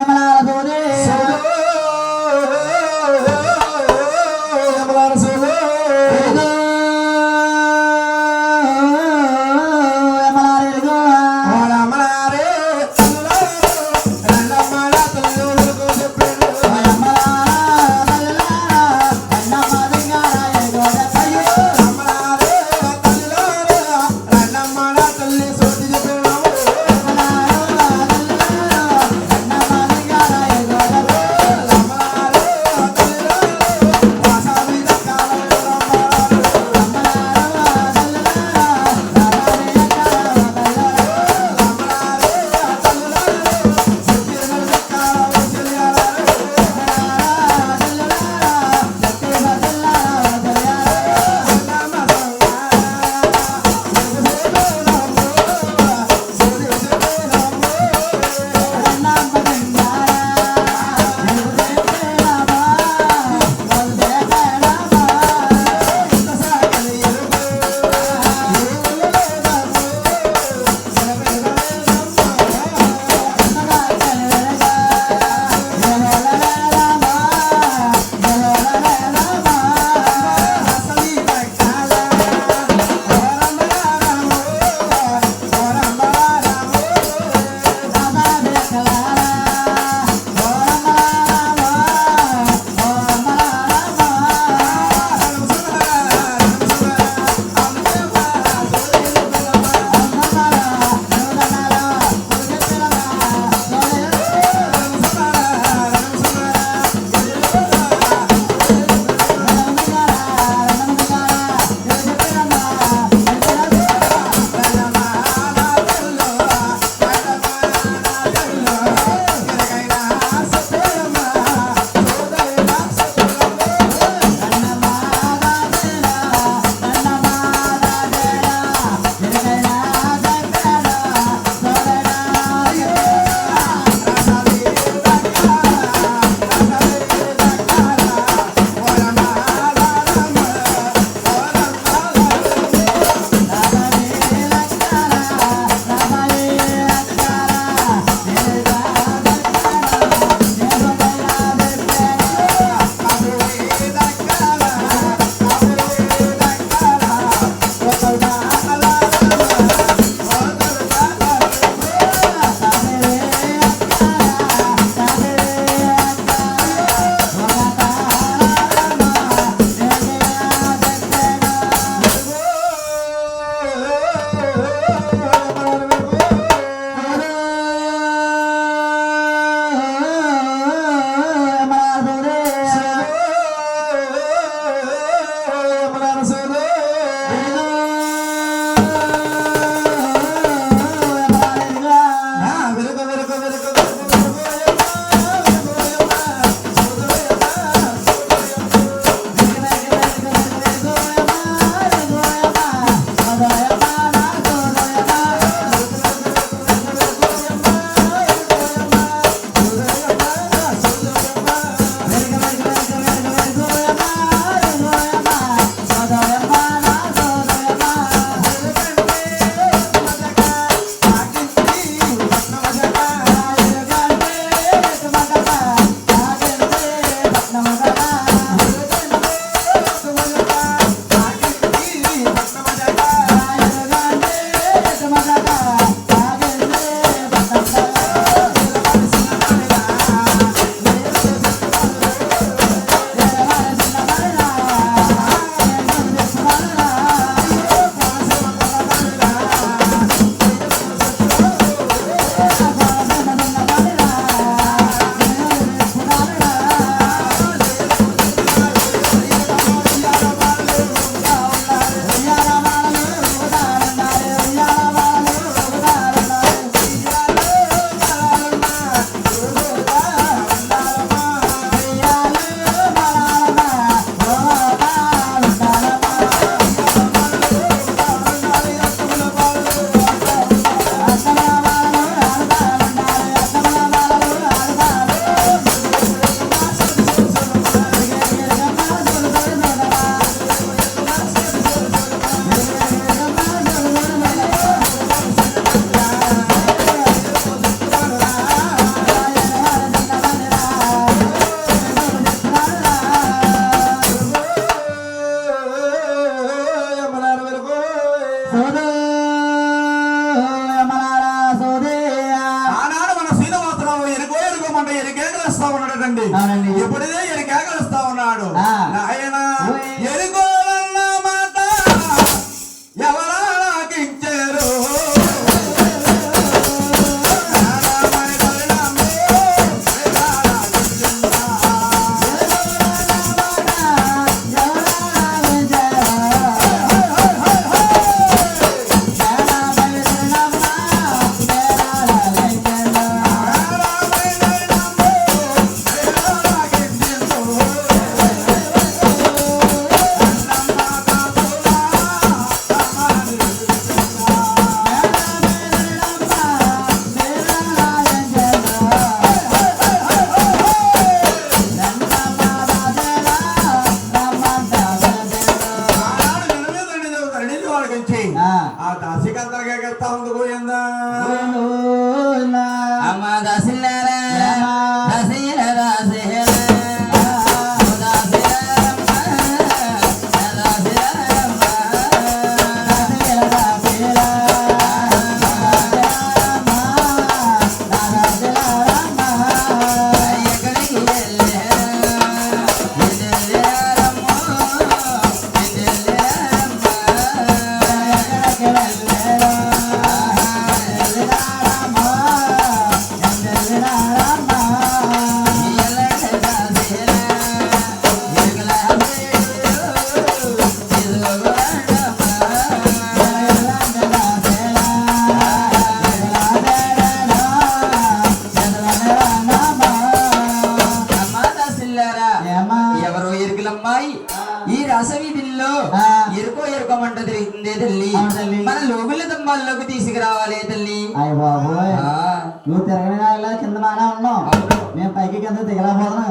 తల్లి ఎరికేకలు వస్తా ఉన్నాడండి అవునండి. ఎప్పుడైతే ఎరికేకలు వస్తా ఉన్నాడు దంబాల్లోకి తీసుకురావాలి తల్లి. అయ్య బాబోయ్. ఆ. నువ్వు తిరగని కింద బాగా ఉన్నావు. మేము పైకి కింద తిరగలేకపోతున్నాం.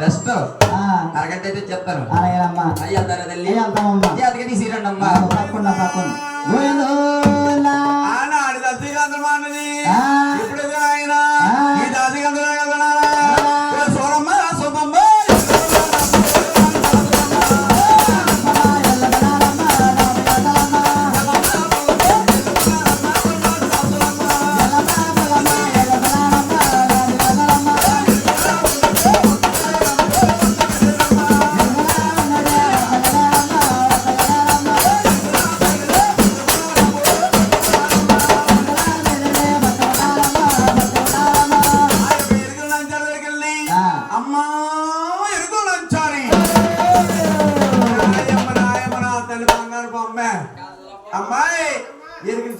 రెస్ట్ అరగంట అయితే చెప్తాను. అలాగేనమ్మా. అయ్యి తల్లి? తీసిరండి అమ్మా. ఆనాడు దశకందరం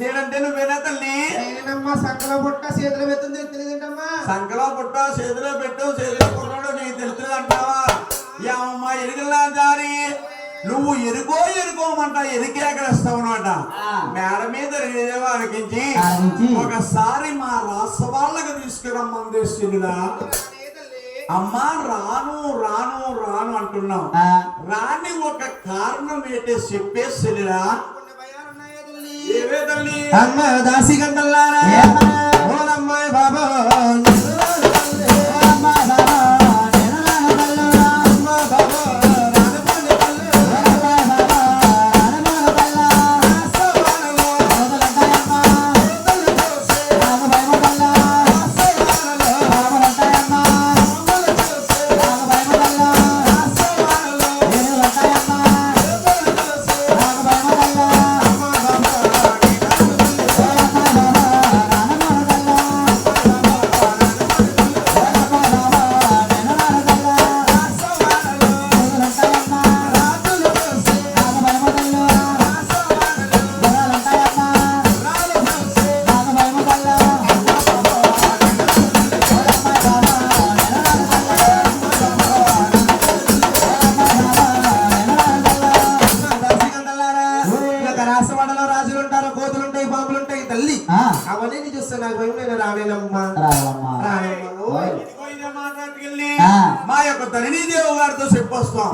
చేయడంటే నువ్వేనా తల్లి? నేనమ్మా సంకల పుట్ట చేతులు పెడుతుంది తెలియదంటమ్మా? సంకలో పుట్ట చేతిలో పెట్టు చేతిలో కొన్నాడు నీకు తెలుస్తుంది అంటావా? ఏమమ్మా నువ్వు ఎరుకో ఎరుకోమంట ఎరికే అక్కడ ఇస్తావు అనమాట ఆ. మేడ మీద ఆరగించి. ఒకసారి మా రాష్ట్ర వాళ్ళకి తీసుకురమ్మని తెస్తుందిగా అమ్మా రాను రాను రాను అంటున్నావు. రాని ఒక కారణం ఏంటి చెప్పేసిరా తల్లి అమ్మ దాసి గంటల్లారా?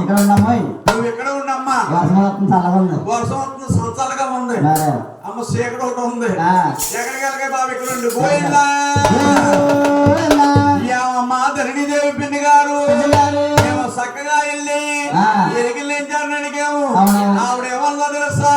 ఇక్కడ ఉన్నామోయ్ నువ్వు ఎక్కడ ఉండమ్మా వర్షం వస్తుంది చల్లగా ఉంది. వర్షం వస్తుంది సంవత్సరాలుగా ఉంది. అమ్మ చీకటి ఒకటి ఉంది. ఎక్కడికి వెళ్ళగా బాబు ఇక్కడ ఉండి. పోయిందా? ఓలా. ఏమమ్మా ధరణి దేవి పిన్ని గారు చక్కగా వెళ్ళి ఆ. ఎరిగిల్లించారని అడిగాము అవునవును. ఆవిడేమన్నా తెలుసా?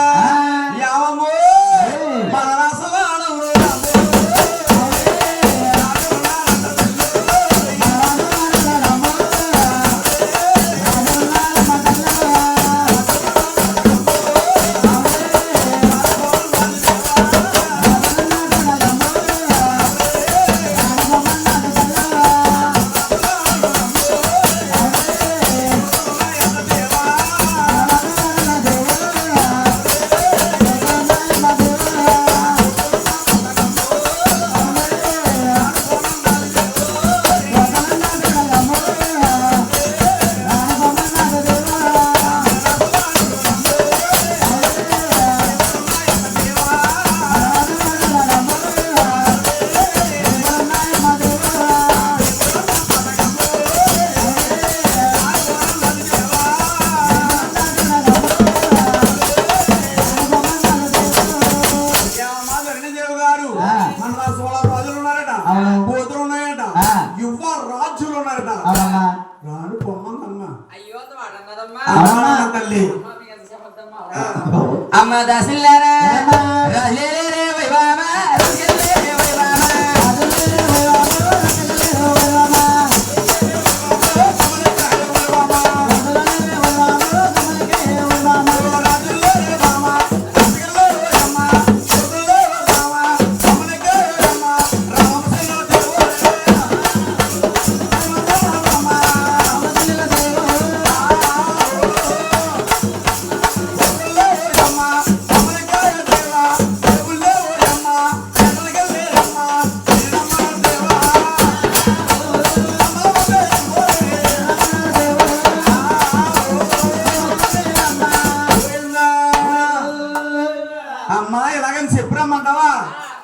అమ్మాయి ఎలాగని చెప్పురమ్మంటావా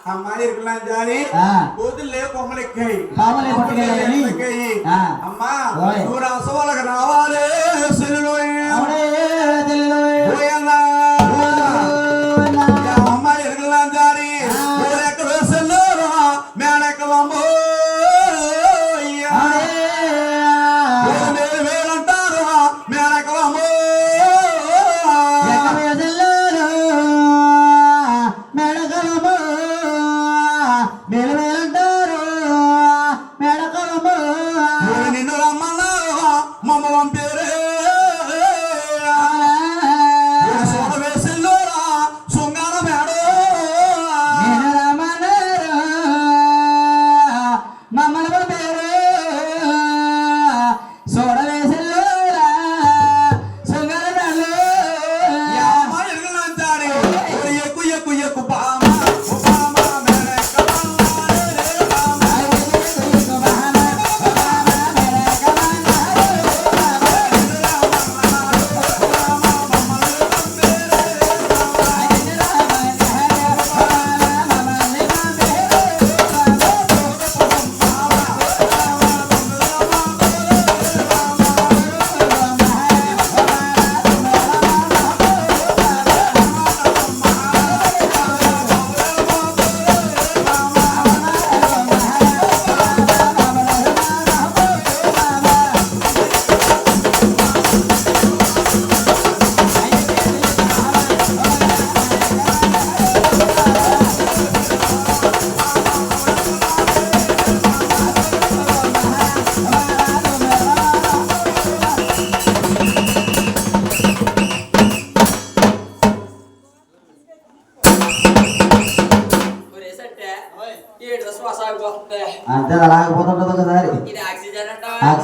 అమ్మాయి ఇరుకులాంటి బూతులు కొమ్మలెక్కాయి కొమ్మలెక్కాయి అమ్మా నువ్వు రాసవాళ్ళకి రావాలి సెల్లులో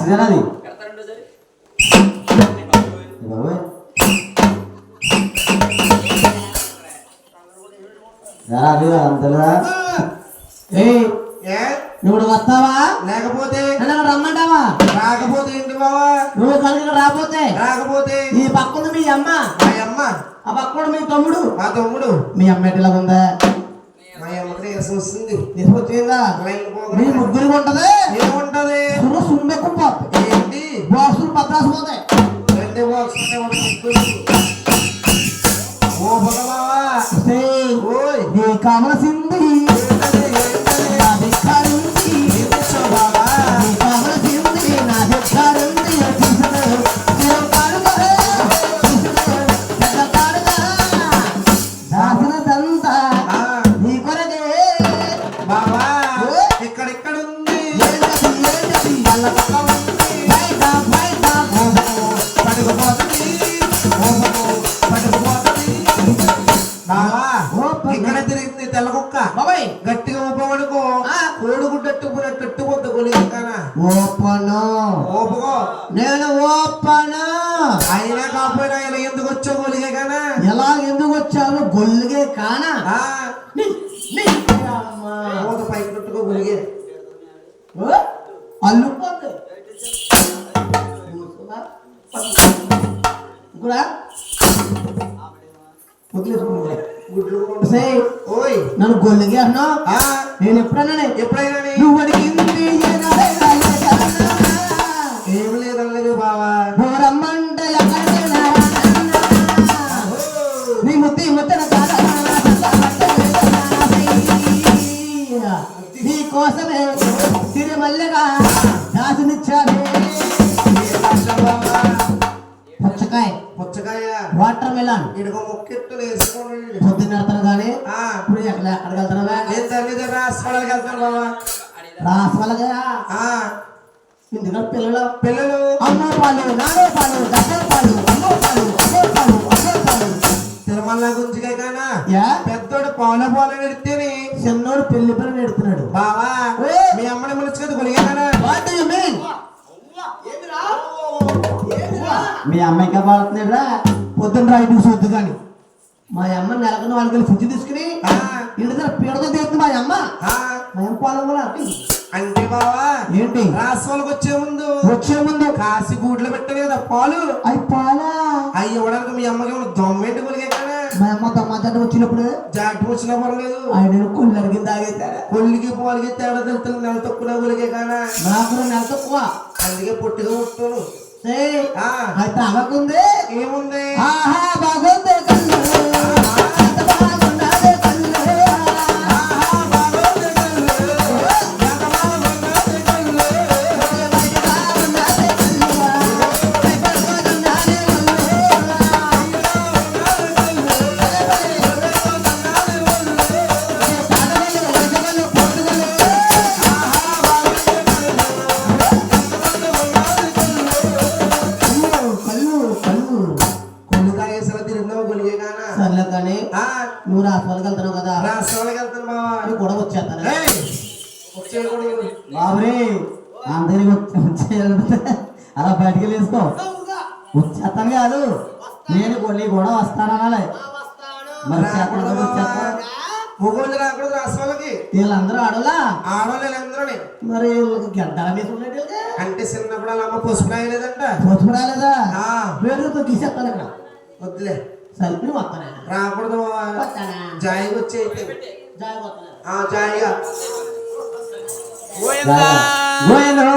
అదేనా అది నువ్వు వస్తావా? లేకపోతే? రమ్మంటావా? రాకపోతే ఏంటి బావా? నువ్వు కలిసి రాకపోతే. రాకపోతే? ఈ పక్కన మీ అమ్మ. మా అమ్మ. ఆ పక్కన మీ తమ్ముడు. మా తమ్ముడు. మీ అమ్మ ఎట్లా ఉందా? మా అమ్మకి చూస్తుంది నిస్పత్తిగా మీ ఏంటి? బాక్సులు పద్రాసు పోతాయి రెండు ఓ భగవా ఓయ్. నీ కామసింది ఎలా ఎందుకు వచ్చావు? గొల్లుగే కానా? మూత పై చుట్టుకో గొలిగే ఓయ్. నన్ను గొల్లుగే అన్నా నేను ఎప్పుడన్నా ఎప్పుడైనా నువ్వు అడిగింది కోసమే సిరిమల్లెగా దాసునిచ్చాను పుచ్చకాయ. పుచ్చకాయ. Water melon. ఇడుగు ముక్కెట్టు వేసుకోండి. పొద్దున్న వెళ్తాను కానీ ఇప్పుడు ఎక్కడ వెళ్తున్నావా నేను తల్లి హాస్పిటల్కి వెళ్తాను బాబా? ఆ, ఎందుకంటే పిల్లలు? పిల్లలు. అమ్మో పాలు నానో పాలు దగ్గర పాలు. తిరుమల గురించి కానా? యా? పెద్దోడు పౌన పౌన పెడితేని చిన్నోడు పెళ్ళి పిల్లలు నెడుతున్నాడు బావా? మీ అమ్మని ములుచు కదా కొలిగానా వాట్ డు యు మీన్ మీ అమ్మ ఇంకా బాగుతున్నాడురా పొద్దున్న రైతు చూద్దు కానీ. మా అమ్మ నెలకు వాళ్ళకి ఫ్రిడ్జ్ తీసుకుని ఆ, ఇంటి పీడతో తీస్తుంది మా అమ్మ. ఆ, మా అమ్మ పొలం కూడా అంటే బావా ఏంటి? రాసుకోవాలకు వచ్చే ముందు వచ్చే ముందు? కాసి గూడ్లు పెట్టారు కదా పాలు. అవి పాలా? అవి ఇవ్వడానికి మీ అమ్మకి దొమ్మేంటి కొలిగా మా అమ్మ తమ్మాత వచ్చినప్పుడు జాకెట్ వచ్చినా పర్లేదు. ఆయన కొల్లు అడిగింది తాగేశారా. కొల్లికి పాలకి తేడా తెలుస్తుంది నెల తక్కువ కొలిగే కానా? నాకు నెల తక్కువ. అందుకే పొట్టిగా ఆ, అది తాగకుంది. ఏముంది? ఆహా బాగుంది. బాబురే అందరికి వచ్చేయాలంటే అలా బయటికి వేసుకో వచ్చేస్తాను కాదు. నేను కొన్ని కూడా వస్తాననాలే మరి వీళ్ళందరూ ఆడలా? మరి గడ్డల మీద? అంటే చిన్నప్పుడు వాళ్ళ అమ్మ పసుపు రాయలేదంట. పసుపు రాలేదా? ఇక్కడ. వద్దులే. సరిపి వస్తానే రాకూడదు జాయిగా వచ్చేయితే జాగ్రత్త ఆ జాయిగా గోవిందా గోవిందో